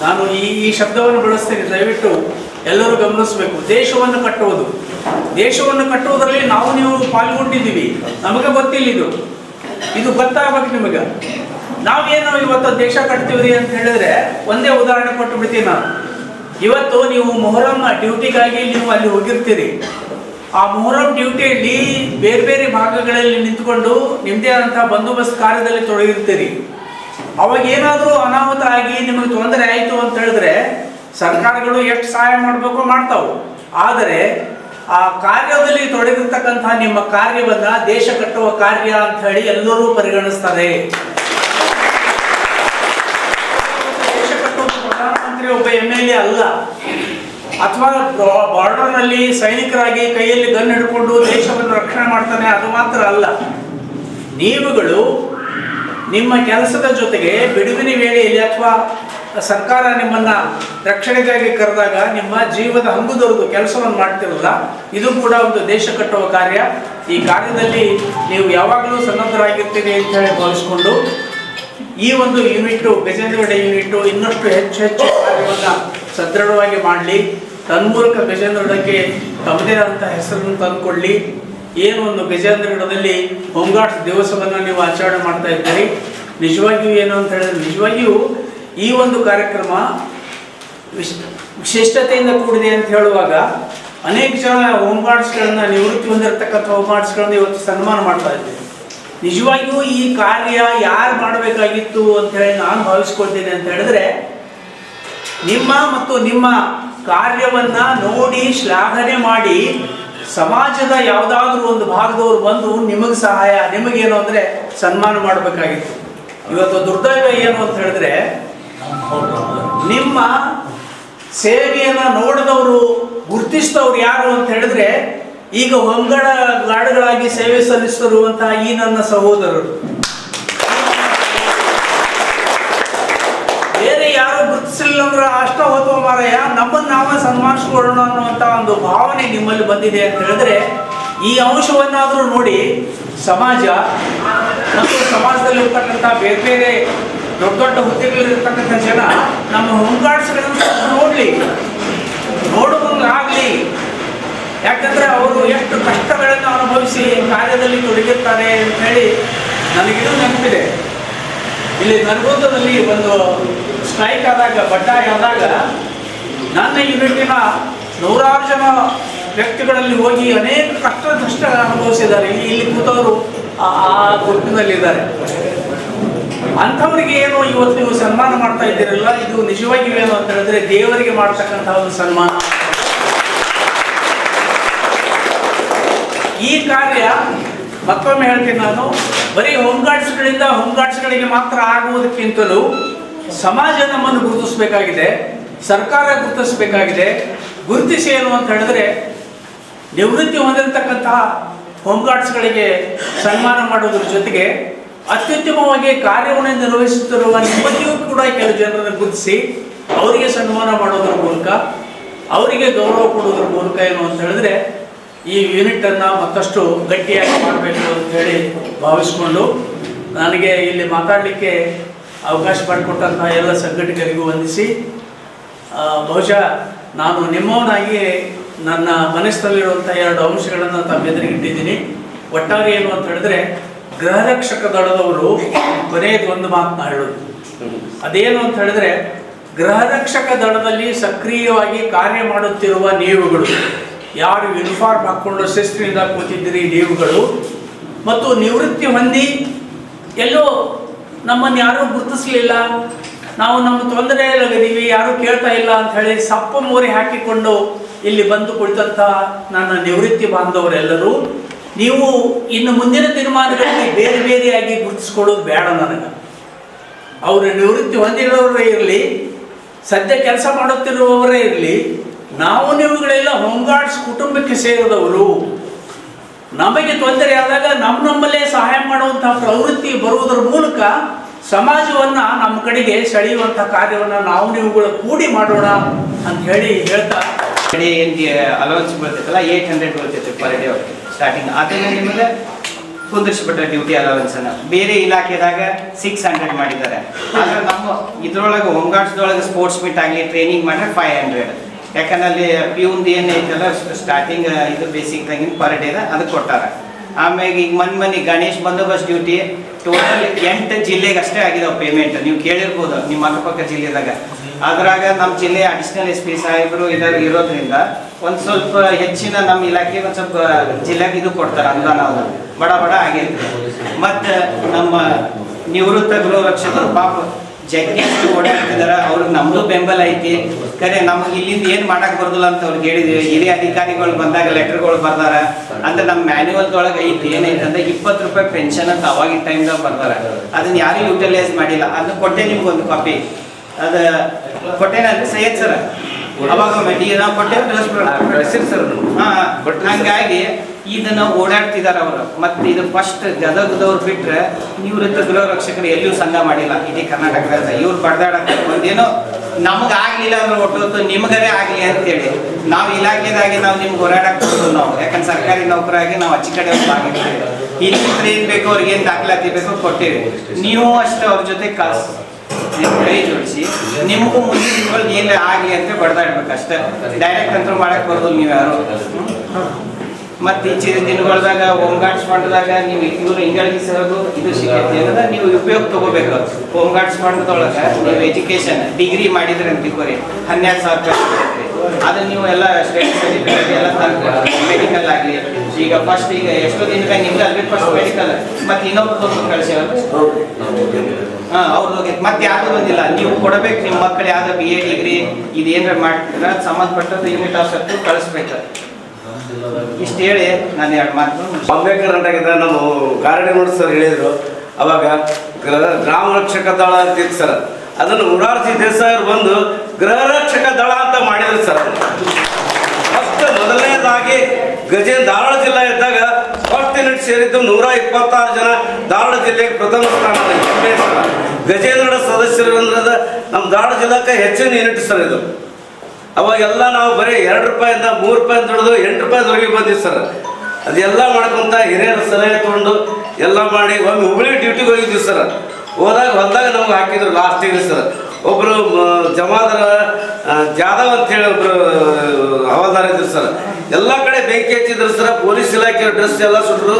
ನಾನು ಈ ಈ ಶಬ್ದವನ್ನು ಬಳಸ್ತೇನೆ. ದಯವಿಟ್ಟು ಎಲ್ಲರೂ ಗಮನಿಸಬೇಕು. ದೇಶವನ್ನು ಕಟ್ಟುವುದು. ದೇಶವನ್ನು ಕಟ್ಟುವುದರಲ್ಲಿ ನಾವು, ನೀವು ಪಾಲ್ಗೊಂಡಿದ್ದೀವಿ. ನಮಗೆ ಗೊತ್ತಿಲ್ಲ ಇದು. ಇದು ಗೊತ್ತಾಗಬೇಕು ನಿಮಗೆ. ನಾವೇನು ಇವತ್ತು ದೇಶ ಕಟ್ತೀವಿ ಅಂತ ಹೇಳಿದ್ರೆ ಒಂದೇ ಉದಾಹರಣೆ ಕೊಟ್ಟು ಬಿಡ್ತೀನಿ ನಾನು. ಇವತ್ತು ನೀವು ಮೊಹರಂ ಡ್ಯೂಟಿಗಾಗಿ ನೀವು ಅಲ್ಲಿ ಹೋಗಿರ್ತೀರಿ. ಆ ಮೊಹರಂ ಡ್ಯೂಟಿಯಲ್ಲಿ ಬೇರೆ ಬೇರೆ ಭಾಗಗಳಲ್ಲಿ ನಿಂತ್ಕೊಂಡು ನಿಮ್ಮದೇ ಆದಂತಹ ಬಂದೋಬಸ್ತ್ ಕಾರ್ಯದಲ್ಲಿ ತೊಡಗಿರ್ತೀರಿ. ಅವಾಗ ಏನಾದರೂ ಅನಾಹುತ ಆಗಿ ನಿಮಗೆ ತೊಂದರೆ ಆಯಿತು ಅಂತ ಹೇಳಿದ್ರೆ ಸರ್ಕಾರಗಳು ಎಷ್ಟು ಸಹಾಯ ಮಾಡಬೇಕು ಮಾಡ್ತಾವೆ. ಆದರೆ ಆ ಕಾರ್ಯದಲ್ಲಿ ತೊಡಗಿರ್ತಕ್ಕಂತಹ ನಿಮ್ಮ ಕಾರ್ಯವನ್ನು ದೇಶ ಕಟ್ಟುವ ಕಾರ್ಯ ಅಂತ ಹೇಳಿ ಎಲ್ಲರೂ ಪರಿಗಣಿಸ್ತಾರೆ ದೇಶ ಕಟ್ಟುವ ಪ್ರಧಾನಮಂತ್ರಿ ಒಬ್ಬ ಎಂ ಎಲ್ ಎ ಅಲ್ಲ. ಅಥವಾ ಬಾರ್ಡರ್ನಲ್ಲಿ ಸೈನಿಕರಾಗಿ ಕೈಯಲ್ಲಿ ಗನ್ ಹಿಡ್ಕೊಂಡು ದೇಶವನ್ನು ರಕ್ಷಣೆ ಮಾಡ್ತಾನೆ ಅದು ಮಾತ್ರ ಅಲ್ಲ. ನೀವುಗಳು ನಿಮ್ಮ ಕೆಲಸದ ಜೊತೆಗೆ ಬಿಡುವಿನ ವೇಳೆಯಲ್ಲಿ ಅಥವಾ ಸರ್ಕಾರ ನಿಮ್ಮನ್ನ ರಕ್ಷಣೆಗಾಗಿ ಕರೆದಾಗ ನಿಮ್ಮ ಜೀವದ ಹಂಗುದೊರೆದು ಕೆಲಸವನ್ನು ಮಾಡ್ತಿರಲ್ಲ ಇದು ಕೂಡ ಒಂದು ದೇಶ ಕಟ್ಟುವ ಕಾರ್ಯ. ಈ ಕಾರ್ಯದಲ್ಲಿ ನೀವು ಯಾವಾಗಲೂ ಸನ್ನದ್ಧರಾಗಿರ್ತೀರಿ ಅಂತ ಹೇಳಿ ಭಾವಿಸ್ಕೊಂಡು ಈ ಒಂದು ಯೂನಿಟ್ ಗಜೇಂದ್ರಗಡ ಯೂನಿಟ್ ಇನ್ನಷ್ಟು ಹೆಚ್ಚು ಹೆಚ್ಚು ಕಾರ್ಯವನ್ನು ಸದೃಢವಾಗಿ ಮಾಡಲಿ. ತನ್ಮೂಲಕ ಗಜೇಂದ್ರಗಡಕ್ಕೆ ತಮ್ಮದೇ ಆದಂಥ ಹೆಸರನ್ನು ತಂದುಕೊಳ್ಳಿ. ಏನು ಒಂದು ಗಜೇಂದ್ರಗಡದಲ್ಲಿ ಹೋಮ್ಗಾರ್ಡ್ಸ್ ದಿವಸವನ್ನು ನೀವು ಆಚರಣೆ ಮಾಡ್ತಾ ಇದ್ದೀರಿ? ನಿಜವಾಗಿಯೂ ಏನು ಅಂತ ಹೇಳಿದ್ರೆ ನಿಜವಾಗಿಯೂ ಈ ಒಂದು ಕಾರ್ಯಕ್ರಮ ವಿಶ್, ವಿಶಿಷ್ಟತೆಯಿಂದ ಕೂಡಿದೆ ಅಂತ ಹೇಳುವಾಗ ಅನೇಕ ಜನ ಹೋಮ್ಗಾರ್ಡ್ಸ್ಗಳನ್ನು ನಿವೃತ್ತಿ ಹೊಂದಿರತಕ್ಕಂಥ ಹೋಮ್ಗಾರ್ಡ್ಸ್ಗಳನ್ನು ಇವತ್ತು ಸನ್ಮಾನ ಮಾಡ್ತಾ ಇದ್ದೇವೆ ನಿಜವಾಗಿಯೂ ಈ ಕಾರ್ಯ ಯಾರು ಮಾಡಬೇಕಾಗಿತ್ತು ಅಂತ ಹೇಳಿ ನಾನು ಭಾವಿಸ್ಕೊಳ್ತೇನೆ ಅಂತ ಹೇಳಿದ್ರೆ ನಿಮ್ಮ ಮತ್ತು ನಿಮ್ಮ ಕಾರ್ಯವನ್ನ ನೋಡಿ ಶ್ಲಾಘನೆ ಮಾಡಿ ಸಮಾಜದ ಯಾವುದಾದ್ರೂ ಒಂದು ಭಾಗದವರು ಬಂದು ನಿಮಗೆ ಸಹಾಯ, ನಿಮಗೇನು ಅಂದ್ರೆ ಸನ್ಮಾನ ಮಾಡಬೇಕಾಗಿತ್ತು. ಇವತ್ತು ದುರ್ದೈವ ಏನು ಅಂತ ಹೇಳಿದ್ರೆ, ನಿಮ್ಮ ಸೇವೆಯನ್ನ ನೋಡಿದವರು, ಗುರುತಿಸಿದವ್ರು ಯಾರು ಅಂತ ಹೇಳಿದ್ರೆ, ಈಗ ಹೊಂಗಡ ಗಾಡುಗಳಾಗಿ ಸೇವೆ ಸಲ್ಲಿಸಿರುವಂತಹ ಈ ನನ್ನ ಸಹೋದರರು ಬೇರೆ ಯಾರು ಗುರುತಿಸಲಿಲ್ಲ ಅಂದ್ರೆ ಅಷ್ಟ ಹೊತ್ತು ಮಾರಾಯ, ನಮ್ಮನ್ನು ನಾವೇ ಸನ್ಮಾನಿಸ್ಕೊಳ್ಳೋಣ ಅನ್ನುವಂಥ ಒಂದು ಭಾವನೆ ನಿಮ್ಮಲ್ಲಿ ಬಂದಿದೆ ಅಂತ ಹೇಳಿದ್ರೆ, ಈ ಅಂಶವನ್ನಾದರೂ ನೋಡಿ ಸಮಾಜ ಮತ್ತು ಸಮಾಜದಲ್ಲಿ ಇರ್ತಕ್ಕಂಥ ಬೇರೆ ಬೇರೆ ದೊಡ್ಡ ದೊಡ್ಡ ಹುದ್ದೆಗಳಿರ್ತಕ್ಕಂಥ ಜನ ನಮ್ಮ ಹೋಮ್ಗಾರ್ಡ್ಸ್ಗಳನ್ನು ನೋಡಲಿ. ನೋಡುವಂಗಾಗಲಿ ಯಾಕಂದ್ರೆ ಅವರು ಎಷ್ಟು ಕಷ್ಟಗಳನ್ನು ಅನುಭವಿಸಿ ಕಾರ್ಯದಲ್ಲಿ ತೊಡಗಿರ್ತಾರೆ ಅಂತ ಹೇಳಿ ನನಗಿದು ನೆನಪಿದೆ. ಇಲ್ಲಿ ನರಗುಂದದಲ್ಲಿ ಒಂದು ಸ್ಟ್ರೈಕ್ ಆದಾಗ, ಬಡ್ಡಾಯ ಆದಾಗ ನನ್ನ ಯೂನಿಟಿನ ನೂರಾರು ಜನ ವ್ಯಕ್ತಿಗಳಲ್ಲಿ ಹೋಗಿ ಅನೇಕ ಕಷ್ಟ ಕಷ್ಟ ಅನುಭವಿಸಿದ್ದಾರೆ. ಇಲ್ಲಿ ಇಲ್ಲಿ ಕೂತವರು ಆ ಆ ಗುಂಪಿನಲ್ಲಿದ್ದಾರೆ. ಅಂಥವರಿಗೆ ಏನು ಇವತ್ತು ನೀವು ಸನ್ಮಾನ ಮಾಡ್ತಾ ಇದ್ದೀರಲ್ಲ, ಇದು ನಿಜವಾಗಿ ಏನು ಅಂತ ಹೇಳಿದ್ರೆ ದೇವರಿಗೆ ಮಾಡ್ತಕ್ಕಂತಹ ಒಂದು ಸನ್ಮಾನ. ಈ ಕಾರ್ಯ ಮತ್ತೊಮ್ಮೆ ಹೇಳ್ತೀನಿ ನಾನು. ಬರೀ ಹೋಮ್ಗಾರ್ಡ್ಸ್ಗಳಿಂದ ಹೋಮ್ಗಾರ್ಡ್ಸ್ಗಳಿಗೆ ಮಾತ್ರ ಆಗುವುದಕ್ಕಿಂತಲೂ ಸಮಾಜ ನಮ್ಮನ್ನು ಗುರುತಿಸಬೇಕಾಗಿದೆ, ಸರ್ಕಾರ ಗುರುತಿಸಬೇಕಾಗಿದೆ. ಗುರುತಿಸಿ ಏನು ಅಂತ ಹೇಳಿದ್ರೆ, ನಿವೃತ್ತಿ ಹೊಂದಿರತಕ್ಕಂತಹ ಹೋಮ್ಗಾರ್ಡ್ಸ್ಗಳಿಗೆ ಸನ್ಮಾನ ಮಾಡೋದ್ರ ಜೊತೆಗೆ ಅತ್ಯುತ್ತಮವಾಗಿ ಕಾರ್ಯವನ್ನು ನಿರ್ವಹಿಸುತ್ತಿರುವ ನಿಮ್ಮಲ್ಲಿಯೂ ಕೂಡ ಕೆಲವು ಜನರನ್ನು ಗುರುತಿಸಿ ಅವರಿಗೆ ಸನ್ಮಾನ ಮಾಡೋದ್ರ ಮೂಲಕ, ಅವರಿಗೆ ಗೌರವ ಕೊಡೋದ್ರ ಮೂಲಕ ಏನು ಅಂತ ಹೇಳಿದ್ರೆ ಈ ಯೂನಿಟನ್ನು ಮತ್ತಷ್ಟು ಗಟ್ಟಿಯಾಗಿ ಮಾಡಬೇಕು ಅಂತ ಹೇಳಿ ಭಾವಿಸಿಕೊಂಡು ನನಗೆ ಇಲ್ಲಿ ಮಾತಾಡಲಿಕ್ಕೆ ಅವಕಾಶ ಮಾಡಿಕೊಟ್ಟಂತಹ ಎಲ್ಲ ಸಂಘಟಕರಿಗೂ ವಂದಿಸಿ ಬಹುಶಃ ನಾನು ನಿಮ್ಮವನಾಗಿ ನನ್ನ ಮನಸ್ಸಿನಲ್ಲಿರುವಂಥ ಎರಡು ಅಂಶಗಳನ್ನು ತಮ್ಮ ಎದುರಿಗೆ ಇಟ್ಟಿದ್ದೀನಿ. ಒಟ್ಟಾರೆ ಏನು ಅಂತ ಹೇಳಿದ್ರೆ, ಗೃಹರಕ್ಷಕ ದಳದವರು ಕೊನೆಯದು ಒಂದು ಮಾತನ್ನ ಹೇಳೋದು. ಅದೇನು ಅಂತ ಹೇಳಿದ್ರೆ, ಗೃಹರಕ್ಷಕ ದಳದಲ್ಲಿ ಸಕ್ರಿಯವಾಗಿ ಕಾರ್ಯ ಮಾಡುತ್ತಿರುವ ನೀವುಗಳು. ಯಾರು ಯೂನಿಫಾರ್ಮ್ ಹಾಕ್ಕೊಂಡು ಶಿಸ್ತಿನಿಂದ ಕೂತಿದ್ದೀರಿ ನೀವುಗಳು ಮತ್ತು ನಿವೃತ್ತಿ ಹೊಂದಿ ಎಲ್ಲೋ ನಮ್ಮನ್ನು ಯಾರೂ ಗುರುತಿಸಲಿಲ್ಲ. ನಾವು ನಮ್ಮ ತೊಂದರೆಯಲ್ಲಿದ್ದೀವಿ ಯಾರೂ ಕೇಳ್ತಾ ಇಲ್ಲ ಅಂತ ಹೇಳಿ ಸಪ್ಪ ಮೋರಿ ಹಾಕಿಕೊಂಡು ಇಲ್ಲಿ ಬಂದು ಕುಳಿತಂಥ ನನ್ನ ನಿವೃತ್ತಿ ಬಾಂಧವರೆಲ್ಲರೂ, ನೀವು ಇನ್ನು ಮುಂದಿನ ತೀರ್ಮಾನಗಳಲ್ಲಿ ಬೇರೆ ಬೇರೆಯಾಗಿ ಗುರುತಿಸ್ಕೊಳ್ಳೋದು ಬೇಡ ನನಗೆ. ಅವರು ನಿವೃತ್ತಿ ಹೊಂದಿರೋರೇ ಇರಲಿ, ಸದ್ಯ ಕೆಲಸ ಮಾಡುತ್ತಿರುವವರೇ ಇರಲಿ ನಾವು ನೀವುಗಳೆಲ್ಲ ಹೋಮ್ಗಾರ್ಡ್ಸ್ ಕುಟುಂಬಕ್ಕೆ ಸೇರಿದವರು, ನಮಗೆ ತೊಂದರೆ ಆದಾಗ ನಮ್ಮ ನಮ್ಮಲ್ಲೇ ಸಹಾಯ ಮಾಡುವಂತಹ ಪ್ರವೃತ್ತಿ ಬರುವುದರ ಮೂಲಕ ಸಮಾಜವನ್ನ ನಮ್ಮ ಕಡೆಗೆ ಸೆಳೆಯುವಂತಹ ಕಾರ್ಯವನ್ನ ನಾವು ನೀವುಗಳು ಕೂಡಿ ಮಾಡೋಣ ಅಂತ ಹೇಳಿ ಹೇಳ್ತಾ ಅಲೌನ್ಸ್ ಬರ್ತೈತಲ್ಲ ಏಯ್ಟ್ ಹಂಡ್ರೆಡ್ ಬರ್ತೈತೆ ಸ್ಟಾರ್ಟಿಂಗ್ ಡ್ಯೂಟಿ ಅಲವೆನ್ಸ್ ಅನ್ನ. ಬೇರೆ ಇಲಾಖೆದಾಗ ಸಿಕ್ಸ್ ಹಂಡ್ರೆಡ್ ಮಾಡಿದ್ದಾರೆ. ಆದ್ರೆ ನಮ್ಮ ಇದ್ರೊಳಗೆ ಹೋಮ್ಗಾರ್ಡ್ಸ್ದೊಳಗೆ ಸ್ಪೋರ್ಟ್ಸ್ ಮೀಟ್ ಆಗಲಿ ಟ್ರೈನಿಂಗ್ ಮಾಡಿದ್ರೆ ಫೈವ್ ಹಂಡ್ರೆಡ್ ಯಾಕಂದ್ರೆ ಅಲ್ಲಿ ಪ್ಯೂನ್ದು ಏನು ಐತಲ್ಲ ಸ್ಟಾರ್ಟಿಂಗ್ ಇದು ಬೇಸಿಕ್ದಾಗಿನ ಪರ್ ಡೇ ಅದಕ್ಕೆ ಕೊಟ್ಟಾರ. ಆಮ್ಯಾಗ ಈಗ ಮನ್ ಮನೆ ಗಣೇಶ್ ಬಂದೋಬಸ್ತ್ ಡ್ಯೂಟಿ ಟೋಟಲ್ ಎಂಟು ಜಿಲ್ಲೆಗೆ ಅಷ್ಟೇ ಆಗಿದಾವೆ ಪೇಮೆಂಟ್ ನೀವು ಕೇಳಿರ್ಬೋದು ನಿಮ್ಮ ಅಕ್ಕಪಕ್ಕ ಜಿಲ್ಲೆದಾಗ. ಅದ್ರಾಗ ನಮ್ಮ ಜಿಲ್ಲೆ ಅಡಿಷನಲ್ ಎಸ್ ಪಿ ಸಾಹೇಬರು ಇದರ ಇರೋದ್ರಿಂದ ಒಂದು ಸ್ವಲ್ಪ ಹೆಚ್ಚಿನ ನಮ್ಮ ಇಲಾಖೆ ಒಂದು ಸ್ವಲ್ಪ ಜಿಲ್ಲೆಗೆ ಇದು ಕೊಡ್ತಾರೆ ಅನುದಾನ ಬಡ ಬಡ ಆಗೈತೆ ಮತ್ತು ನಮ್ಮ ನಿವೃತ್ತ ಗೃಹ ರಕ್ಷಕರು ಪಾಪ ಅಷ್ಟು ಓಡಾಡ್ತಿದಾರ ಅವ್ರಿಗೆ ನಮ್ದು ಬೆಂಬಲ ಐತಿ. ಕರೆ ನಮ್ಗೆ ಇಲ್ಲಿಂದ ಏನು ಮಾಡಕ್ ಬರೋದಿಲ್ಲ ಅಂತ ಅವ್ರಿಗೆ ಹೇಳಿದ್ವಿ. ಹಿರಿಯ ಅಧಿಕಾರಿಗಳು ಬಂದಾಗ ಲೆಟರ್ಗಳು ಬರ್ದಾರ. ಅಂದ್ರೆ ನಮ್ಮ ಮ್ಯಾನ್ಯುವಲ್ದೊಳಗೆ ಐತಿ ಏನೈತೆ ಅಂದ್ರೆ ಇಪ್ಪತ್ತು ರೂಪಾಯಿ ಪೆನ್ಷನ್ ಅಂತ ಅವಾಗಿನ ಟೈಮ್ದಾಗ ಬರ್ದಾರ. ಅದನ್ನ ಯಾರು ಯೂಟಿಲೈಸ್ ಮಾಡಿಲ್ಲ. ಅದನ್ನ ಕೊಟ್ಟೆ ನಿಮ್ಗೆ ಒಂದು ಕಾಪಿ ಅದ ಕೊಟ್ಟೇನಲ್ರಿ ಸೈಯದ್ ಸರ್ ಅವಾಗ ಕೊಟ್ಟೆ ಹಂಗಾಗಿ ಇದನ್ನ ಓಡಾಡ್ತಿದ್ದಾರೆ ಅವರು. ಮತ್ತೆ ಇದು ಫಸ್ಟ್ ಗದಗದವ್ರು ಬಿಟ್ರೆ ನಿವೃತ್ತ ಗೃಹ ರಕ್ಷಕರು ಎಲ್ಲಿಯೂ ಸಂಘ ಮಾಡಿಲ್ಲ. ಇಡೀ ಕರ್ನಾಟಕದಾಗ ಇವ್ರು ಬಡ್ದಾಡಕ್ಕೆ ಒಂದೇನೋ ನಮ್ಗ ಆಗ್ಲಿಲ್ಲ ಅಂದ್ರೆ ಒಟ್ಟು ನಿಮಗರೇ ಆಗ್ಲಿ ಅಂತೇಳಿ. ನಾವು ಇಲಾಖೆದಾಗಿ ನಾವು ನಿಮ್ಗೆ ಹೋರಾಡಕ್ ಕೊಡೋದು ನಾವು. ಯಾಕಂದ್ರೆ ಸರ್ಕಾರಿ ನೌಕರಾಗಿ ನಾವು ಅಚ್ಚಿ ಕಡೆ ಆಗಿರ್ತೀವಿ. ಇಲ್ಲಿ ಏನ್ ಬೇಕು ಅವ್ರಿಗೆ ಏನ್ ದಾಖಲಾತಿ ಬೇಕೋ ಕೊಟ್ಟಿವಿ ನೀವು ಅಷ್ಟೇ ಅವ್ರ ಜೊತೆ ಕಾಸ್ ಕೈ ಜೋಡಿಸಿ. ನಿಮಗೂ ಮುಂದಿನ ದಿನಗಳಿಗೆ ಏನೇ ಆಗ್ಲಿ ಅಂತ ಬಡ್ದಾಡ್ಬೇಕು ಅಷ್ಟೇ. ಡೈರೆಕ್ಟ್ ಅಂತ ಮಾಡಕ್ ಬರೋದಿಲ್ಲ ನೀವು ಯಾರು. ಮತ್ತೆ ಈಚಿನ ದಿನಗಳದಾಗ ಹೋಮ್ ಗಾರ್ಡ್ಸ್ ಫಂಡ್ದಾಗ ನೀವು ಇವರು ಸಿಗೋದು ಇದು ಸಿಗತ್ತೆ ಅಂದ್ರೆ ನೀವು ಉಪಯೋಗ ತಗೋಬೇಕು. ಹೋಮ್ ಗಾರ್ಡ್ಸ್ ಫಂಡ್ದೊಳಗೆ ನೀವು ಎಜುಕೇಶನ್ ಡಿಗ್ರಿ ಮಾಡಿದ್ರೆ ಅಂತ ತಿಳ್ಕೊರಿ. ಹನ್ನೆರಡು ಸಾವಿರ ರೂಪಾಯಿ ನೀವು ಎಲ್ಲ ಸ್ಟೇಟ್ ಸರ್ಟಿಫಿಕೇಟ್ ಎಲ್ಲ ತಂದು ಮೆಡಿಕಲ್ ಆಗಲಿ. ಈಗ ಫಸ್ಟ್ ಈಗ ಎಷ್ಟೋ ದಿನದಾಗ ನಿಮ್ಗೆ ಅಲ್ಲಿ ಫಸ್ಟ್ ಮೆಡಿಕಲ್ ಮತ್ತೆ ಇನ್ನೊಬ್ರು ಕಳಿಸ್ಯಾವ ಹಾ ಹೌದು ಹೋಗೈತೆ ಮತ್ತೆ ಯಾವುದು ಬಂದಿಲ್ಲ. ನೀವು ಕೊಡಬೇಕು ನಿಮ್ಮ ಮಕ್ಕಳು ಯಾವ್ದು ಬಿ ಎ ಡಿಗ್ರಿ ಇದೇನ್ರ ಮಾಡ್ತೀರ, ಸಂಬಂಧಪಟ್ಟದ್ದು ಯೂನಿಟ್ ಆಫ್ ಕಳಿಸ್ಬೇಕು. ಇಷ್ಟು ಹೇಳಿ ನಾನು ಎರಡು ಮಾತು ಬಾಂಬೆ ಕರ್ನಾಟಕದ ನಮ್ಮ ಕಾರಣ ನೋಡಿ ಸರ್ ಹೇಳಿದ್ರು. ಅವಾಗ ಗ್ರ- ಗ್ರಾಮ ರಕ್ಷಕ ದಳ ಅಂತ ಇತ್ತು ಸರ್. ಅದನ್ನು ಮುರಾರ್ಜಿ ದೇಸಾಯಿ ಬಂದು ಗೃಹ ರಕ್ಷಕ ದಳ ಅಂತ ಮಾಡಿದ್ರು ಸರ್. ಫಸ್ಟ್ ಮೊದಲನೇದಾಗಿ ಗಜೇನ್ ಧಾರವಾಡ ಜಿಲ್ಲೆ ಇದ್ದಾಗ ಫಸ್ಟ್ ಯುನಿಟ್ ಸೇರಿದ್ದು ನೂರ ಇಪ್ಪತ್ತಾರು ಜನ ಧಾರವಾಡ ಜಿಲ್ಲೆಗೆ ಪ್ರಥಮ ಸ್ಥಾನ ಗಜೇಂದ್ರ ಸದಸ್ಯರು ಅಂದ್ರೆ ನಮ್ಮ ಧಾರವಾಡ ಜಿಲ್ಲಾಕ್ಕೆ ಹೆಚ್ಚಿನ ಯೂನಿಟ್ ಸರ್ ಇದು. ಅವಾಗೆಲ್ಲ ನಾವು ಬರೀ ಎರಡು ರೂಪಾಯಿಂದ ಮೂರು ರೂಪಾಯಿ ದುಡಿದು ಎಂಟು ರೂಪಾಯಿದವರೆಗೆ ಬಂದಿವಿ ಸರ್. ಅದೆಲ್ಲ ಮಾಡ್ಕೊಂತ ಹಿರಿಯರ ಸಲಹೆ ತೊಗೊಂಡು ಎಲ್ಲ ಮಾಡಿ ಒಮ್ಮೆ ಹುಬ್ಳಿ ಡ್ಯೂಟಿಗೆ ಹೋಗಿದ್ವಿ ಸರ್. ಹೋದಾಗ ಬಂದಾಗ ನಮ್ಗೆ ಹಾಕಿದ್ರು ಲಾಸ್ಟ್ ಲಾಸ್ಟಿಗೆ ಸರ್. ಒಬ್ಬರು ಜಮಾದರ ಜಾಧವ್ ಅಂತೇಳಿ ಒಬ್ರು ಹವಾಲ್ದಾರ ಇದ್ರು ಸರ್. ಎಲ್ಲ ಕಡೆ ಬೆಂಕಿ ಹಚ್ಚಿದ್ರು ಸರ್, ಪೊಲೀಸ್ ಇಲಾಖೆ ಡ್ರೆಸ್ ಎಲ್ಲ ಸುಟ್ಟರು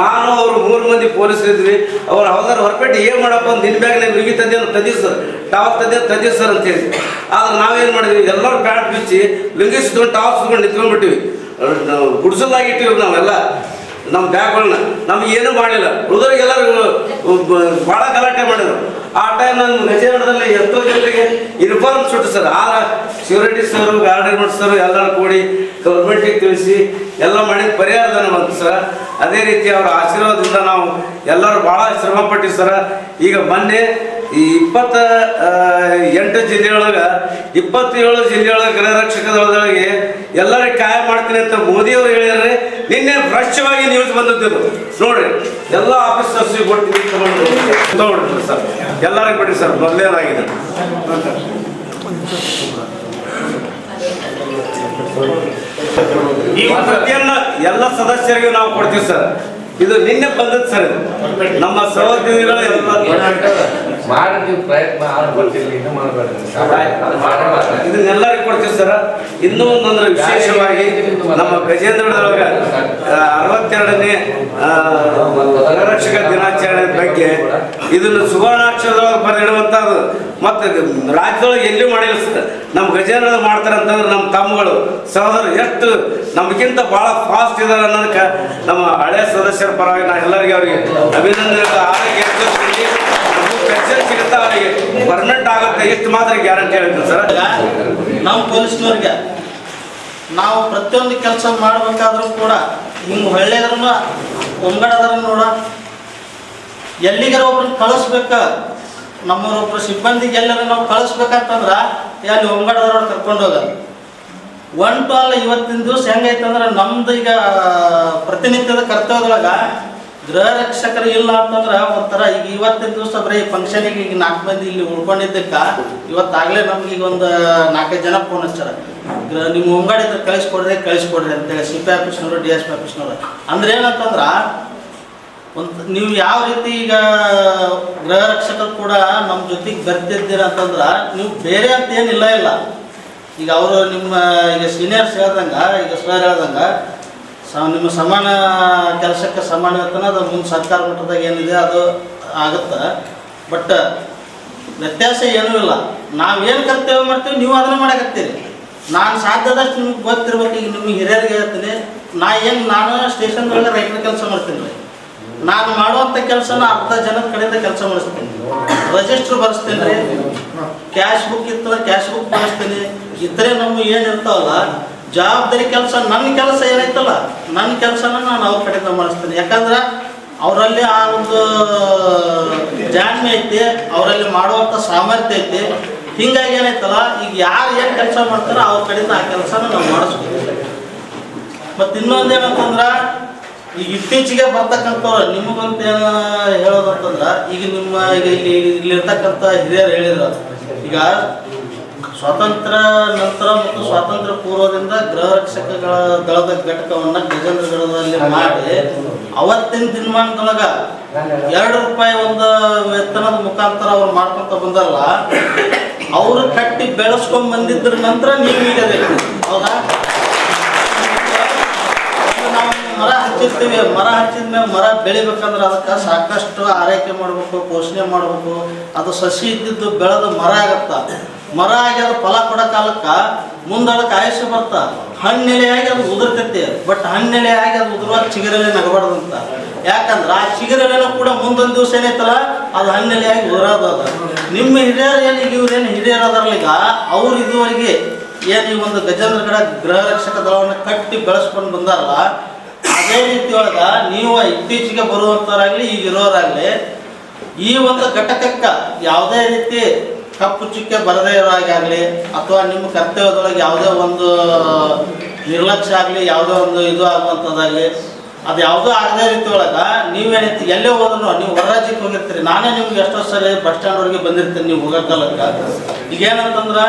ನಾನು, ಅವ್ರು ಮೂರು ಮಂದಿ ಪೊಲೀಸ್ ಇದ್ವಿ. ಅವ್ರು ಹವಾಲ್ದಾರ ಹೊರಪೇಟೆ ಏನ್ ಮಾಡಪ್ಪ ಅಂತ ನಿನ್ ಬ್ಯಾಗ್ ನಿಮ್ಗೆ ತಂದೆ ಅಂತ ಸರ್. ಟಾಪ್ ತಂದೆ ತಂದಿ ಸರ್ ಅಂತ ಹೇಳಿ. ಆದ್ರೆ ನಾವೇನ್ ಮಾಡಿದ್ವಿ? ಎಲ್ಲರೂ ಪ್ಯಾಂಟ್ ಬಿಚ್ಚಿ ಲುಂಗಿ ಸುತ್ಕೊಂಡು ಸುತ್ಕೊಂಡು ನಿಂತ್ಕೊಂಡ್ಬಿಟ್ಟಿವಿ ಗುಡ್ಸಲ್ಲಾಗಿಟ್ಟಿವಿ ನಾವೆಲ್ಲ. ನಮ್ಮ ಬ್ಯಾಗ್ಗಳನ್ನ ನಮ್ಗೆ ಏನೂ ಮಾಡಲಿಲ್ಲ. ಹೃದಯಗೆಲ್ಲರೂ ಭಾಳ ಗಲಾಟೆ ಮಾಡಿದ್ರು. ಆ ಟೈಮ್ ನಾನು ಗಜೇಂದ್ರದಲ್ಲಿ ಎಷ್ಟೋ ಜನರಿಗೆ ಇನ್ಫಾರ್ಮ್ ಸುಟ್ಟು ಸರ್. ಆ ಸೆಕ್ಯೂರಿಟಿ ಸರ್ ಗಾರ್ಡನ್ ಸರ್ ಎಲ್ಲರೂ ಕೂಡಿ ಗೌರ್ಮೆಂಟಿಗೆ ತಿಳಿಸಿ ಎಲ್ಲ ಮಾಡಿ ಪರಿಹಾರಧನ ಬಂತು ಸರ್. ಅದೇ ರೀತಿ ಅವರ ಆಶೀರ್ವಾದದಿಂದ ನಾವು ಎಲ್ಲರೂ ಭಾಳ ಶ್ರಮ ಪಟ್ಟಿವಿ ಸರ್. ಈಗ ಮೊನ್ನೆ ಈ ಇಪ್ಪತ್ತ ಎಂಟು ಜಿಲ್ಲೆಯೊಳಗೆ, ಇಪ್ಪತ್ತೇಳು ಜಿಲ್ಲೆಯೊಳಗೆ ಗೃಹ ರಕ್ಷಕ ದಳದೊಳಗೆ ಎಲ್ಲರಿಗೆ ಕಾಯ ಮಾಡ್ತೀನಿ ಅಂತ ಮೋದಿಯವರು ಹೇಳಿದ್ರೆ ನಿನ್ನೆ ಭ್ರಷ್ಟವಾಗಿ ನ್ಯೂಸ್ ಬಂದದ್ದು ನೋಡ್ರಿ, ಎಲ್ಲ ಆಫೀಸರ್ಸ್ ಕೊಟ್ಟು ತಗೊಂಡ್ರಿ ಸರ್. ಎಲ್ಲರಿಗೂ ಬಿಡಿ ಸರ್ ಮೊದಲೇನಾಗಿದೆ ಈ ಪ್ರತಿಯನ್ನ ಎಲ್ಲ ಸದಸ್ಯರಿಗೂ ನಾವು ಕೊಡ್ತೀವಿ ಸರ್. ಇದು ನಿನ್ನೆ ಬಂದದ್ದು ಸರ್ ನಮ್ಮ ಸಹೋದ್ಯೋಗಿಗಳು ಎಲ್ಲ ಪ್ರಯತ್ನ ಇದನ್ನೆಲ್ಲರಿಗೂ ಕೊಡ್ತೀವಿ ಸರ್, ಇನ್ನೂ ಒಂದೊಂದು ವಿಶೇಷವಾಗಿ ನಮ್ಮ ಗಜೇಂದ್ರದೊಳಗ ಅರವತ್ತೆರಡನೇ ಗಣರಕ್ಷಕ ದಿನಾಚರಣೆ ಬಗ್ಗೆ ಇದನ್ನು ಸುವರ್ಣಾಕ್ಷರದೊಳಗೆ ಬರೆದಿಡುವಂಥದ್ದು. ಮತ್ತು ರಾಜ್ಯದೊಳಗೆ ಎಲ್ಲಿ ಮಾಡಿಲ್ಲ ಸರ್, ನಮ್ಮ ಗಜೇಂದ್ರ ಮಾಡ್ತಾರೆ ಅಂತಂದ್ರೆ ನಮ್ಮ ತಮ್ಮಗಳು, ಸಹೋದರರು ಎಷ್ಟು ನಮಗಿಂತ ಭಾಳ ಫಾಸ್ಟ್ ಇದ್ದಾರೆ ಅನ್ನೋದಕ್ಕೆ ನಮ್ಮ ಹಳೆ ಸದಸ್ಯರ ಪರವಾಗಿ ನಾ ಎಲ್ಲರಿಗೆ ಅವರಿಗೆ ಅಭಿನಂದನೆ ಆರೋಗ್ಯ ಪರ್ಮನೆಂಟ್ ಆಗುತ್ತೆ, ಎಷ್ಟು ಮಾತ್ರ ಗ್ಯಾರಂಟಿ ಹೇಳ್ತೀನಿ ಸರ್? ನಾವು ಪೊಲೀಸ್ನವ್ರಿಗೆ, ನಾವು ಪ್ರತಿಯೊಂದು ಕೆಲಸ ಮಾಡಬೇಕಾದ್ರೂ ಕೂಡ ಹಿಂಗೆ ಒಳ್ಳೆಯದ್ರನ್ನ ಒಂಗಡದ್ರ ನೋಡ. ಎಲ್ಲಿಗಾರ ಒಬ್ರನ್ನ ಕಳಿಸ್ಬೇಕ ನಮ್ಮೂರೊಬ್ರು ಸಿಬ್ಬಂದಿಗೆ ಎಲ್ಲರ ನಾವು ಕಳಿಸ್ಬೇಕಂತಂದ್ರ, ಅಲ್ಲಿ ಒಂಗಡದ್ರ ಕರ್ಕೊಂಡು ಹೋಗೋದು ಒನ್ ಟು ಅಲ್ಲ ಇವತ್ತಿನ ದಿವಸ ಹೆಂಗೈತಂದ್ರೆ, ನಮ್ದು ಈಗ ಪ್ರತಿನಿತ್ಯದ ಕರ್ತವ್ಯದೊಳಗ ಗೃಹ ರಕ್ಷಕರು ಇಲ್ಲ ಅಂತಂದ್ರೆ ಒಂಥರ ಈಗ ಇವತ್ತಿನ ದಿವಸ ಬರೀ ಫಂಕ್ಷನಿಗೆ ಈಗ ನಾಲ್ಕು ಮಂದಿ ಇಲ್ಲಿ ಉಳ್ಕೊಂಡಿದ್ದಕ್ಕ, ಇವತ್ತಾಗಲೇ ನಮ್ಗೆ ಈಗ ಒಂದು ನಾಲ್ಕೈದು ಜನ ಫೋನ್ ಹಚ್ಚಾರ. ಗೃಹ, ನಿಮ್ಮ ಮುಂಗಡಿದ್ರೆ ಕಳಿಸ್ಕೊಡ್ರಿ ಕಳಿಸ್ಕೊಡ್ರಿ ಅಂತೇಳಿ ಸಿ ಪಿ ಆಫೀಸ್ನವರು ಡಿ ಎಸ್ ಪಿ ಆಫೀಸ್ನವರು ಅಂದ್ರೆ ಏನಂತಂದ್ರ, ಒಂದು ನೀವು ಯಾವ ರೀತಿ ಈಗ ಗೃಹ ರಕ್ಷಕರು ಕೂಡ ನಮ್ಮ ಜೊತೆಗೆ ಬರ್ತಿದ್ದೀರ ಅಂತಂದ್ರೆ, ನೀವು ಬೇರೆ ಅಂತ ಏನಿಲ್ಲ ಇಲ್ಲ. ಈಗ ಅವರು ನಿಮ್ಮ, ಈಗ ಸೀನಿಯರ್ಸ್ ಹೇಳ್ದಂಗೆ, ಈಗ ಸರ್ ಹೇಳ್ದಂಗೆ ಸ ನಿಮ್ಮ ಸಮಾನ ಕೆಲಸಕ್ಕೆ ಸಮಾನ ವೇತನ ಅದು ಮುಂದೆ ಸರ್ಕಾರ ಮಟ್ಟದಾಗ ಏನಿದೆ ಅದು ಆಗುತ್ತೆ. ಬಟ್ ವ್ಯತ್ಯಾಸ ಏನೂ ಇಲ್ಲ. ನಾವೇನು ಕರ್ತೇವೆ ಮಾಡ್ತೀವಿ ನೀವು ಅದನ್ನ ಮಾಡಕತ್ತೀರಿ. ನಾನು ಸಾಧ್ಯದಷ್ಟು ನಿಮ್ಗೆ ಗೊತ್ತಿರ್ಬೇಕು ಈಗ ನಿಮಗೆ ಹಿರಿಯರಿಗೆ ಹೇಳ್ತೀನಿ. ನಾ ಏನು ನಾನು ಸ್ಟೇಷನ್ ಒಳಗೆ ರೈತರ ಕೆಲಸ ಮಾಡ್ತೀನಿ. ರೀ ನಾನು ಮಾಡುವಂಥ ಕೆಲಸನ ಅರ್ಧ ಜನದ ಕಡೆಯಿಂದ ಕೆಲಸ ಮಾಡಿಸ್ತೀನಿ. ರಿಜಿಸ್ಟ್ರ್ ಬರೆಸ್ತೀನಿ. ರೀ ಕ್ಯಾಶ್ ಬುಕ್ ಇತ್ತು ಕ್ಯಾಶ್ ಬುಕ್ ಬರೆಸ್ತೀನಿ. ಇತರೆ ನಮ್ಮ ಏನು ಇರ್ತಾವಲ್ಲ ಜವಾಬ್ದಾರಿ ಕೆಲಸ ನನ್ನ ಕೆಲಸ ಏನೈತಲ್ಲ ನನ್ನ ಕೆಲಸನ ನಾನು ಅವ್ರ ಕಡೆಯಿಂದ ಮಾಡಿಸ್ತೀನಿ ಯಾಕಂದ್ರೆ ಅವರಲ್ಲಿ ಆ ಒಂದು ಜಾಣ್ಮೆ ಐತಿ, ಅವರಲ್ಲಿ ಮಾಡುವಂಥ ಸಾಮರ್ಥ್ಯ ಐತಿ. ಹಿಂಗಾಗಿ ಏನೈತಲ್ಲ, ಈಗ ಯಾರು ಏನು ಕೆಲಸ ಮಾಡ್ತಾರೋ ಅವ್ರ ಕಡೆಯಿಂದ ಆ ಕೆಲಸನ ನಾವು ಮಾಡಿಸ್ಬೋದು ಮತ್ತು ಇನ್ನೊಂದು ಏನಂತಂದ್ರೆ, ಈಗ ಇತ್ತೀಚೆಗೆ ಬರ್ತಕ್ಕಂಥವ್ರು, ನಿಮಗಂತ ಹೇಳೋದಂತಂದ್ರೆ, ಈಗ ನಿಮ್ಮ, ಈಗ ಇಲ್ಲಿ ಇಲ್ಲಿರ್ತಕ್ಕಂಥ ಹಿರಿಯರು ಹೇಳಿದ್ರು. ಈಗ ಸ್ವಾತಂತ್ರ್ಯ ನಂತರ ಮತ್ತು ಸ್ವಾತಂತ್ರ್ಯ ಪೂರ್ವದಿಂದ ಗೃಹ ರಕ್ಷಕಗಳ ದಳದ ಘಟಕವನ್ನ ಗಜೇಂದ್ರಗಢದಲ್ಲಿ ಮಾಡಿ ಅವತ್ತಿನ ದಿನಮಾನದೊಳಗ ಎರಡು ರೂಪಾಯಿ ಒಂದು ವೇತನದ ಮುಖಾಂತರ ಅವ್ರು ಮಾಡ್ಕೊಂತ ಬಂದಲ್ಲ, ಅವರು ಕಟ್ಟಿ ಬೆಳೆಸ್ಕೊಂಡ್ ಬಂದಿದ್ರ ನಂತರ ನೀವು ಈಗ ನಾವು ಮರ ಹಚ್ಚಿರ್ತೀವಿ, ಮರ ಹಚ್ಚಿದ ಮೇಲೆ ಮರ ಬೆಳಿಬೇಕಂದ್ರೆ ಅದಕ್ಕೆ ಸಾಕಷ್ಟು ಆರೈಕೆ ಮಾಡಬೇಕು, ಪೋಷಣೆ ಮಾಡಬೇಕು. ಅದು ಸಸಿ ಇದ್ದಿದ್ದು ಬೆಳೆದು ಮರ ಆಗತ್ತ. ಮರ ಆಗಿ ಅದು ಫಲ ಕೊಡೋ ಕಾಲಕ್ಕೆ ಮುಂದೆ ಅದಕ್ಕೆ ಆಯುಷ್ಯ ಬರ್ತ. ಹಣ್ಣೆಲೆಯಾಗಿ ಅದು ಉದುರ್ತೈತಿ. ಬಟ್ ಹಣ್ಣೆಲೆಯಾಗಿ ಅದು ಉದುರುವಾಗ ಚಿಗಿರಲೆ ನಗಬಾರ್ದಂತ ಯಾಕಂದ್ರೆ ಆ ಚಿಗುರೆಲೆನೂ ಕೂಡ ಮುಂದೊಂದು ದಿವಸ ಏನೈತಲ್ಲ, ಅದು ಹಣ್ಣೆಲೆಯಾಗಿ ಉದುರೋದು ಅದ. ನಿಮ್ಮ ಹಿರಿಯರು ಏನು ಇವ್ರೇನು ಹಿರಿಯರು ಅದಾರಲ್ಲ ಈಗ, ಅವ್ರು ಇದುವರೆಗೆ ಏನು ಈ ಒಂದು ಗಜೇಂದ್ರಗಡ ಗೃಹ ರಕ್ಷಕ ದಳವನ್ನು ಕಟ್ಟಿ ಬೆಳೆಸ್ಕೊಂಡು ಬಂದಾರಲ್ಲ, ಅದೇ ರೀತಿ ಒಳಗ ನೀವು ಇತ್ತೀಚೆಗೆ ಬರುವಂತವರಾಗ್ಲಿ, ಈಗ ಇರೋರಾಗ್ಲಿ, ಈ ಒಂದು ಘಟಕಕ್ಕೆ ಯಾವುದೇ ರೀತಿ ಕಪ್ಪು ಚುಕ್ಕೆ ಬರದೇ ಇರೋವಾಗಲಿ ಅಥವಾ ನಿಮ್ಮ ಕರ್ತವ್ಯದೊಳಗೆ ಯಾವುದೇ ಒಂದು ನಿರ್ಲಕ್ಷ್ಯ ಆಗಲಿ, ಯಾವುದೇ ಒಂದು ಇದು ಆಗುವಂಥದ್ದಾಗಲಿ, ಅದು ಯಾವುದೋ ಆಗದೇ ರೀತಿ ಒಳಗೆ ನೀವೇನೈತಿ ಎಲ್ಲೇ ಹೋದ್ರು ನೀವು ಹೊರ ರಾಜ್ಯಕ್ಕೆ ಹೋಗಿರ್ತೀರಿ. ನಾನೇ ನಿಮ್ಗೆ ಎಷ್ಟೋ ಸಲ ಬಸ್ ಸ್ಟ್ಯಾಂಡ್ವರೆಗೆ ಬಂದಿರ್ತೀನಿ, ನೀವು ಹೋಗೋ ಕಾಲಕ್ಕೆ. ಈಗ ಏನಂತಂದ್ರೆ,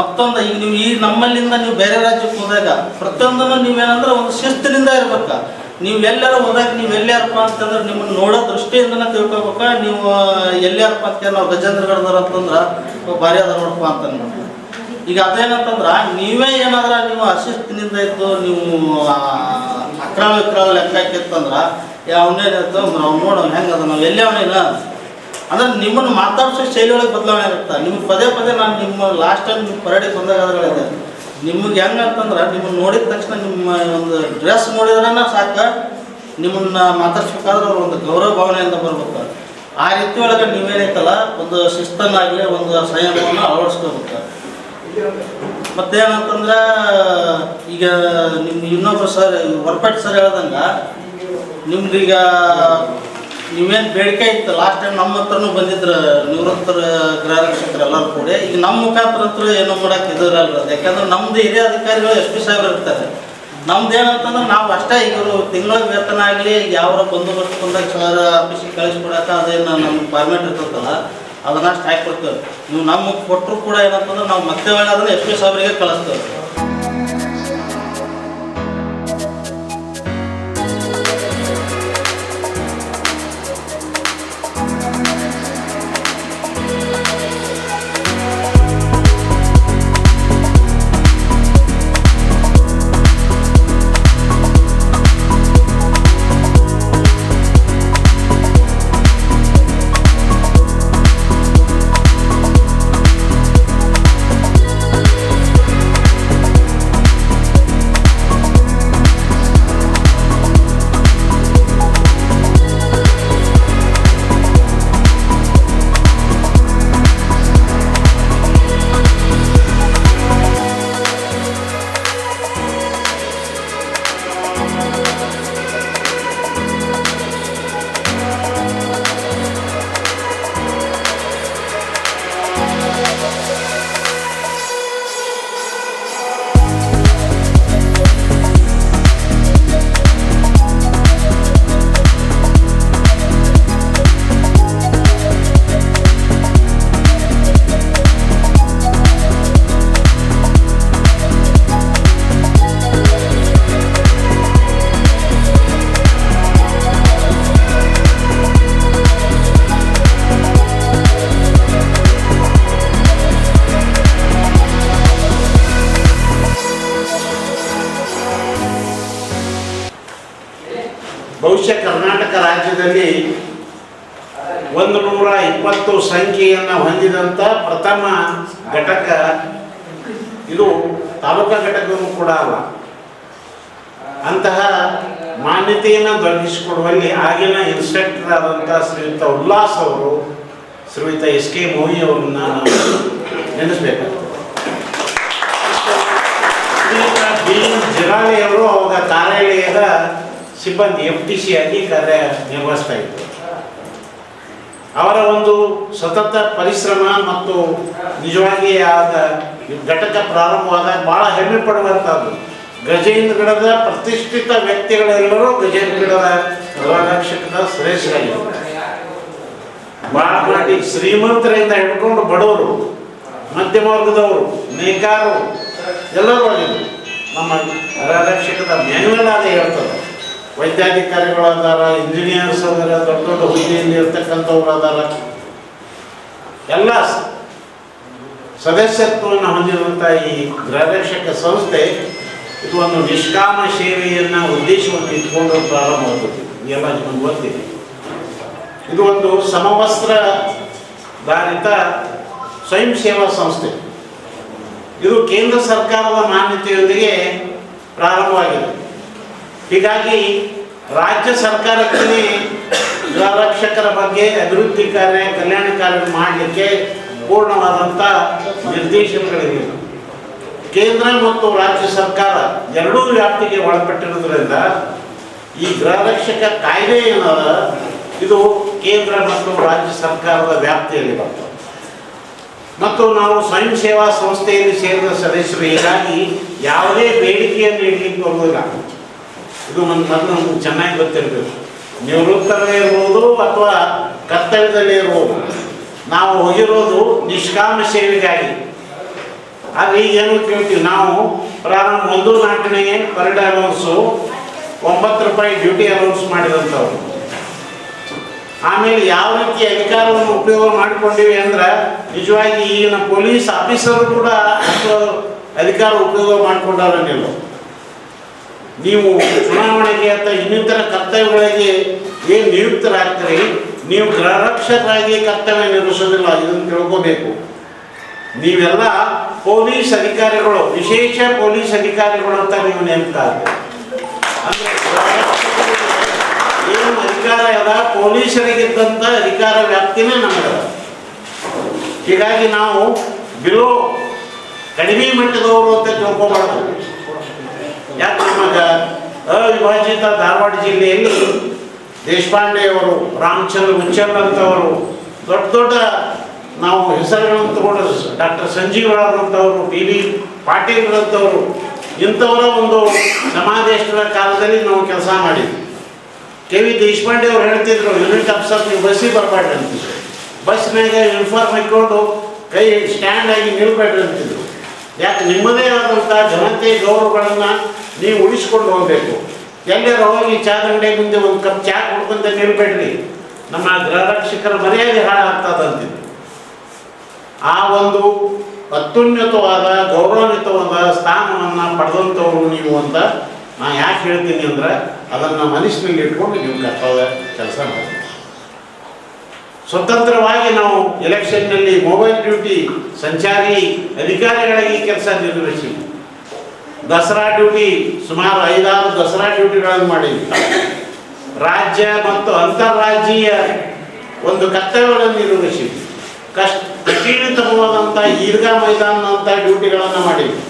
ಮತ್ತೊಂದು, ಈಗ ನೀವು ಈ ನಮ್ಮಲ್ಲಿಂದ ನೀವು ಬೇರೆ ರಾಜ್ಯಕ್ಕೆ ಹೋದಾಗ ಪ್ರತಿಯೊಂದನ್ನು ನೀವೇನಂದ್ರೆ ಒಂದು ಶಿಸ್ತಿನಿಂದ ಇರ್ಬೇಕು. ನೀವು ಎಲ್ಲಾರು ಹೋದಾಗ ನೀವು ಎಲ್ಲಾರಪ್ಪ ಅಂತಂದ್ರೆ ನಿಮ್ಮನ್ನು ನೋಡೋ ದೃಷ್ಟಿಯಿಂದನೇ ತಿಳ್ಕೊಬೇಕ ನೀವು ಎಲ್ಲಾರಪ್ಪ ಅಂತ ನಾವು ಗಜೇಂದ್ರಗಡದವ್ರು ಅಂತಂದ್ರೆ ಭಾರಿ ಅದ ನೋಡಪ್ಪ ಅಂತ. ಈಗ ಅದೇನಂತಂದ್ರೆ, ನೀವೇ ಏನಾದ್ರ ನೀವು ಅಶಿಸ್ತಿನಿಂದ ಇತ್ತು ನೀವು ಅಕ್ರಮ ವಿಕ್ರಮ ಲೆಕ್ಕ ಹಾಕಿತ್ತಂದ್ರೆ ಅವನೇನಿತ್ತು ಅವ್ನು ನೋಡು ಹೆಂಗೆ ಅದ ನಾವು ಎಲ್ಲೇ ಅವನೇನ ಅಂದ್ರೆ ನಿಮ್ಮನ್ನು ಮಾತಾಡ್ಸೋ ಶೈಲಿ ಒಳಗೆ ಬದಲಾವಣೆ ಇರುತ್ತೆ. ನಿಮ್ಗೆ ಪದೇ ಪದೇ ನಾನು ನಿಮ್ಮ ಲಾಸ್ಟ್ ಟೈಮ್ ನಿಮ್ಮ ಪರಡಿ ಬಂದಾಗ ಅದ್ರೊಳಗೆ ನಿಮ್ಗೆ ಹೆಂಗಂತಂದ್ರೆ ನಿಮ್ಮನ್ನು ನೋಡಿದ ತಕ್ಷಣ ನಿಮ್ಮ ಒಂದು ಡ್ರೆಸ್ ನೋಡಿದ್ರೆ ಸಾಕು, ನಿಮ್ಮನ್ನ ಮಾತಾಡ್ಸ್ಬೇಕಾದ್ರೆ ಅವ್ರ ಒಂದು ಗೌರವ ಭಾವನೆಯಿಂದ ಬರ್ಬೇಕು. ಆ ರೀತಿ ಒಳಗೆ ನೀವೇನೈತಲ್ಲ ಒಂದು ಶಿಸ್ತನ್ನಾಗಲಿ, ಒಂದು ಸಂಯಮವನ್ನು ಅಳವಡಿಸ್ಕೋಬೇಕು. ಮತ್ತೇನಂತಂದ್ರೆ, ಈಗ ನಿಮ್ಮ ಇನ್ನೊಬ್ಬರು ಸರ್ ಹೊರಪಟ್ಟು ಸರ್ ಹೇಳ್ದಂಗೆ, ನಿಮ್ದೀಗ ನೀವೇನು ಬೇಡಿಕೆ ಇತ್ತು? ಲಾಸ್ಟ್ ಟೈಮ್ ನಮ್ಮ ಹತ್ರನೂ ಬಂದಿದ್ರು ನಿವೃತ್ತರ ಗೃಹ ರಕ್ಷಕರು ಎಲ್ಲರೂ ಕೂಡ. ಈಗ ನಮ್ಮ ಮುಖಾಂತರ ಹತ್ರ ಏನೂ ಮಾಡಕ್ಕೆ ಇದಿರಲ್ಲ. ಯಾಕಂದ್ರೆ ನಮ್ದು ಹಿರಿಯ ಅಧಿಕಾರಿಗಳು ಎಸ್ ಪಿ ಸಾಹೇಬ್ರು ಇರ್ತಾರೆ. ನಮ್ದು ಏನಂತಂದ್ರೆ ನಾವು ಅಷ್ಟೇ ಈಗ ತಿಂಗಳ ವೇತನ ಆಗಲಿ ಯಾವ ಬಂದೋಬಸ್ತ್ ಬಂದಾಗ ಸರ್ ಆಫೀಸಿಗೆ ಕಳಿಸ್ಕೊಡಕ್ಕೆ ಅದೇನು ನಮ್ಮ ಫಾರ್ಮೇಟ್ ಇರ್ತದಲ್ಲ, ಅದನ್ನ ಅಷ್ಟು ಹಾಕಿ ಕೊಡ್ತೇವೆ. ನೀವು ನಮಗೆ ಕೊಟ್ಟರು ಕೂಡ ಏನಂತಂದ್ರೆ ನಾವು ಮತ್ತೆ ಒಳ್ಳೆ ಅದನ್ನು ಎಸ್ ಪಿ ಸಾಹೇಬ್ರಿಗೆ ಕಳಿಸ್ತೇವೆ. ಬಹುಶಃ ಕರ್ನಾಟಕ ರಾಜ್ಯದಲ್ಲಿ ಒಂದು ನೂರ ಇಪ್ಪತ್ತು ಸಂಖ್ಯೆಯನ್ನು ಹೊಂದಿದಂಥ ಪ್ರಥಮ ಘಟಕ ಇದು ತಾಲೂಕಾ ಘಟಕವೂ ಕೂಡ ಅಲ್ಲ. ಅಂತಹ ಮಾನ್ಯತೆಯನ್ನು ದೊರಕಿಸಿಕೊಡುವಲ್ಲಿ ಆಗಿನ ಇನ್ಸ್ಪೆಕ್ಟರ್ ಆದಂಥ ಶ್ರೀಯುತ ಉಲ್ಲಾಸ್ ಅವರು, ಶ್ರೀಯುತ ಎಸ್ ಕೆ ಮೋಹಿ ಅವರನ್ನ ನಾವು ನೆನೆಸ್ಬೇಕಾಗ್ತದೆ. ಅವರು ಅವಾಗ ಕಾರ್ಯಾಲಯದ ಸಿಬ್ಬಂದಿ ಎಫ್ ಟಿ ಸಿ ಆಗಿ ಕಾರ್ಯ ನಿರ್ವಹಿಸ್ತಾ ಇದ್ದರು ಅವರ ಒಂದು ಸತತ ಪರಿಶ್ರಮ ಮತ್ತು ನಿಜವಾಗಿ ಆದ ಘಟಕ ಪ್ರಾರಂಭವಾದಾಗ ಬಹಳ ಹೆಮ್ಮೆ ಪಡುವಂಥದ್ದು. ಗಜೇಂದ್ರಗಡದ ಪ್ರತಿಷ್ಠಿತ ವ್ಯಕ್ತಿಗಳೆಲ್ಲರೂ ಗಜೇಂದ್ರಗಡದ ಗೃಹರಕ್ಷಕದ ಶ್ರೇಷ್ಠರಾಗಿದ್ದಾರೆ ಭಾಳ ಮಾಡಿ ಶ್ರೀಮಂತರಿಂದ ಹಿಡ್ಕೊಂಡು ಬಡವರು, ಮಧ್ಯಮ ವರ್ಗದವರು, ನೇಕಾರರು ಎಲ್ಲರೂ ಆಗಿದ್ದರು ನಮ್ಮ ಗೃಹರಕ್ಷಕದ ಮ್ಯಾನ್ಯಲ್ ಆದ ಹೇಳ್ತದೆ ವೈದ್ಯಾಧಿಕಾರಿಗಳು ಅದಾರ ಇಂಜಿನಿಯರ್ಸ್ ಅದಾರ ದೊಡ್ಡ ದೊಡ್ಡ ಹುದ್ದೆಯಲ್ಲಿ ಇರ್ತಕ್ಕಂಥವ್ರು ಅದಾರ ಎಲ್ಲ ಸದಸ್ಯತ್ವವನ್ನು ಹೊಂದಿರುವಂಥ ಈ ಗೃಹರಕ್ಷಕ ಸಂಸ್ಥೆ ಇದು ಒಂದು ನಿಷ್ಕಾಮ ಸೇವೆಯನ್ನು, ಉದ್ದೇಶವನ್ನು ಇಟ್ಕೊಂಡು ಪ್ರಾರಂಭವಾಗುತ್ತದೆ ಎಲ್ಲ ನಿಮಗೆ ಗೊತ್ತಿದೆ ಇದು ಒಂದು ಸಮವಸ್ತ್ರ ಧಾರಿತ ಸ್ವಯಂ ಸೇವಾ ಸಂಸ್ಥೆ. ಇದು ಕೇಂದ್ರ ಸರ್ಕಾರದ ಮಾನ್ಯತೆಯೊಂದಿಗೆ ಪ್ರಾರಂಭವಾಗಿದೆ. ಹೀಗಾಗಿ ರಾಜ್ಯ ಸರ್ಕಾರಕ್ಕೆ ಗೃಹರಕ್ಷಕರ ಬಗ್ಗೆ ಅಭಿವೃದ್ಧಿ ಕಾರ್ಯ, ಕಲ್ಯಾಣ ಕಾರ್ಯ ಮಾಡಲಿಕ್ಕೆ ಪೂರ್ಣವಾದಂಥ ನಿರ್ದೇಶನಗಳಿವೆ. ಕೇಂದ್ರ ಮತ್ತು ರಾಜ್ಯ ಸರ್ಕಾರ ಎರಡೂ ವ್ಯಾಪ್ತಿಗೆ ಒಳಪಟ್ಟಿರೋದ್ರಿಂದ ಈ ಗೃಹರಕ್ಷಕ ಕಾಯ್ದೆ ಏನದ, ಇದು ಕೇಂದ್ರ ಮತ್ತು ರಾಜ್ಯ ಸರ್ಕಾರದ ವ್ಯಾಪ್ತಿಯಲ್ಲಿ ಬರ್ತದೆ ಮತ್ತು ನಾವು ಸ್ವಯಂ ಸೇವಾ ಸಂಸ್ಥೆಯಲ್ಲಿ ಸೇರಿದ ಸದಸ್ಯರು ಹೀಗಾಗಿ ಯಾವುದೇ ಬೇಡಿಕೆಯನ್ನು ಇಡಲಿಕ್ಕೆ ಬರುವುದಿಲ್ಲ ಇದು ನನ್ನ ಮೊದಲು ನಮ್ಗೆ ಚೆನ್ನಾಗಿ ಗೊತ್ತಿರಬೇಕು. ನಿವೃತ್ತರೇ ಇರ್ಬೋದು ಅಥವಾ ಕರ್ತವ್ಯದಲ್ಲಿ ಇರ್ಬೋದು. ನಾವು ಹೋಗಿರೋದು ನಿಷ್ಕಾಮ ಸೇವೆಗಾಗಿ. ಆದರೆ ಏನು ಕೇಳ್ತೀವಿ ನಾವು ಪ್ರಾರಂಭ ಒಂದು ನಾಲ್ಕನೇ ಪರ್ಡ್ ಅಲೌನ್ಸು ಒಂಬತ್ತು ರೂಪಾಯಿ ಡ್ಯೂಟಿ ಅಲೌನ್ಸ್ ಮಾಡಿದಂಥವ್ರು. ಆಮೇಲೆ ಯಾವ ರೀತಿ ಅಧಿಕಾರವನ್ನು ಉಪಯೋಗ ಮಾಡಿಕೊಂಡಿವಿ ಅಂದ್ರೆ, ನಿಜವಾಗಿ ಈಗಿನ ಪೊಲೀಸ್ ಆಫೀಸರು ಕೂಡ ಅಷ್ಟು ಅಧಿಕಾರ ಉಪಯೋಗ ಮಾಡಿಕೊಂಡವರನ್ನಿಲ್ಲ ನೀವು ಚುನಾವಣೆಗೆ ಅಥವಾ ಇನ್ನಿತರ ಕರ್ತವ್ಯಗಳಿಗೆ ಏನು ನಿಯುಕ್ತರಾಗ್ತೀರಿ? ನೀವು ಗೃಹರಕ್ಷಕರಾಗಿ ಕರ್ತವ್ಯ ನಿರ್ವಹಿಸೋದಿಲ್ಲ ಇದನ್ನು ತಿಳ್ಕೋಬೇಕು. ನೀವೆಲ್ಲ ಪೊಲೀಸ್ ಅಧಿಕಾರಿಗಳು, ವಿಶೇಷ ಪೊಲೀಸ್ ಅಧಿಕಾರಿಗಳು ಅಂತ ನೀವು ನೇಮಕ. ಏನು ಅಧಿಕಾರ ಅದ ಪೊಲೀಸರಿಗಿದ್ದಂಥ ಅಧಿಕಾರ ವ್ಯಾಪ್ತಿನೇ ನಮಗದ ಹೀಗಾಗಿ ನಾವು ಬಿಲೋ ಕಡಿಮೆ ಮಟ್ಟದವರು ಅಂತ ತಿಳ್ಕೊಬಾರ್ದು. ಯಾಕೆ ನಮಗ ಅವಿಭಾಜಿತ ಧಾರವಾಡ ಜಿಲ್ಲೆಯಲ್ಲಿ ದೇಶಪಾಂಡೆ ಅವರು ರಾಮಚಂದ್ರ ಅಂತವರು ದೊಡ್ಡ ದೊಡ್ಡ ನಾವು ಹೆಸರುಗಳನ್ನು ತಗೊಂಡು ಡಾಕ್ಟರ್ ಸಂಜೀವರಾದಂಥವರು ಬಿ ವಿ ಪಾಟೀಲ್ರಂಥವರು ಇಂಥವರ ಒಂದು ಸಮಾವೇಶದ ಕಾಲದಲ್ಲಿ ನಾವು ಕೆಲಸ ಮಾಡಿದ್ವಿ. ಕೆ ವಿ ದೇಶಪಾಂಡೆ ಅವ್ರು ಹೇಳ್ತಿದ್ರು, ಯೂನಿಟ್ ಆಫೀಸರ್ ನೀವು ಬಸ್ಸಿಗೆ ಬರಬೇಡ್ರಿ ಅಂತಿದ್ರು. ಬಸ್ನಾಗ ಯೂನಿಫಾರ್ಮ್ ಹಾಕ್ಕೊಂಡು ಕೈ ಸ್ಟ್ಯಾಂಡ್ ಆಗಿ ನಿಲ್ಬೇಡ್ರಿ ಅಂತಿದ್ರು. ಯಾಕೆ ನಿಮ್ಮದೇ ಆದಂಥ ಜನತೆ ಗೌರವಗಳನ್ನು ನೀವು ಉಳಿಸ್ಕೊಂಡು ಹೋಗಬೇಕು. ಎಲ್ಲರೂ ಹೋಗಿ ಚಾದಂಡೆ ಮುಂದೆ ಒಂದು ಕಪ್ ಚಾ ಕುಡ್ಕೊಂತ ನಿಲ್ಬೇಡ್ರಿ. ನಮ್ಮ ಗೃಹರಕ್ಷಕರ ಮರ್ಯಾದೆ ಮನೆಯಲ್ಲಿ ಅಂತಿದ್ರು ಆ ಒಂದು ಅತ್ಯುನ್ನತವಾದ, ಗೌರವಾನ್ವಿತವಾದ ಸ್ಥಾನವನ್ನು ಪಡೆದಂಥವ್ರು ನೀವು ಅಂತ ನಾ ಯಾಕೆ ಹೇಳ್ತೀನಿ ಅಂದ್ರೆ ಅದನ್ನು ಮನಸ್ಸಿನಲ್ಲಿ ಇಟ್ಕೊಂಡು ನೀವು ಕರ್ತವ್ಯ ಕೆಲಸ ಮಾಡಿ ಸ್ವತಂತ್ರವಾಗಿ ನಾವು ಎಲೆಕ್ಷನ್ನಲ್ಲಿ ಮೊಬೈಲ್ ಡ್ಯೂಟಿ ಸಂಚಾರಿ ಅಧಿಕಾರಿಗಳಾಗಿ ಕೆಲಸ ನಿರ್ವಹಿಸಿ. ದಸರಾ ಡ್ಯೂಟಿ ಸುಮಾರು ಐದಾರು ದಸರಾ ಡ್ಯೂಟಿಗಳನ್ನು ಮಾಡಿದ್ವಿ. ರಾಜ್ಯ ಮತ್ತು ಅಂತಾರಾಜ್ಯೀಯ ಒಂದು ಕರ್ತವ್ಯಗಳನ್ನು ನಿರ್ವಹಿಸಿದ್ವಿ. ಕಷ್ಟ ಕಠಿಣತಮವಾದಂಥ ಈರ್ಘಾ ಮೈದಾನದಂಥ ಡ್ಯೂಟಿಗಳನ್ನು ಮಾಡಿದ್ವಿ.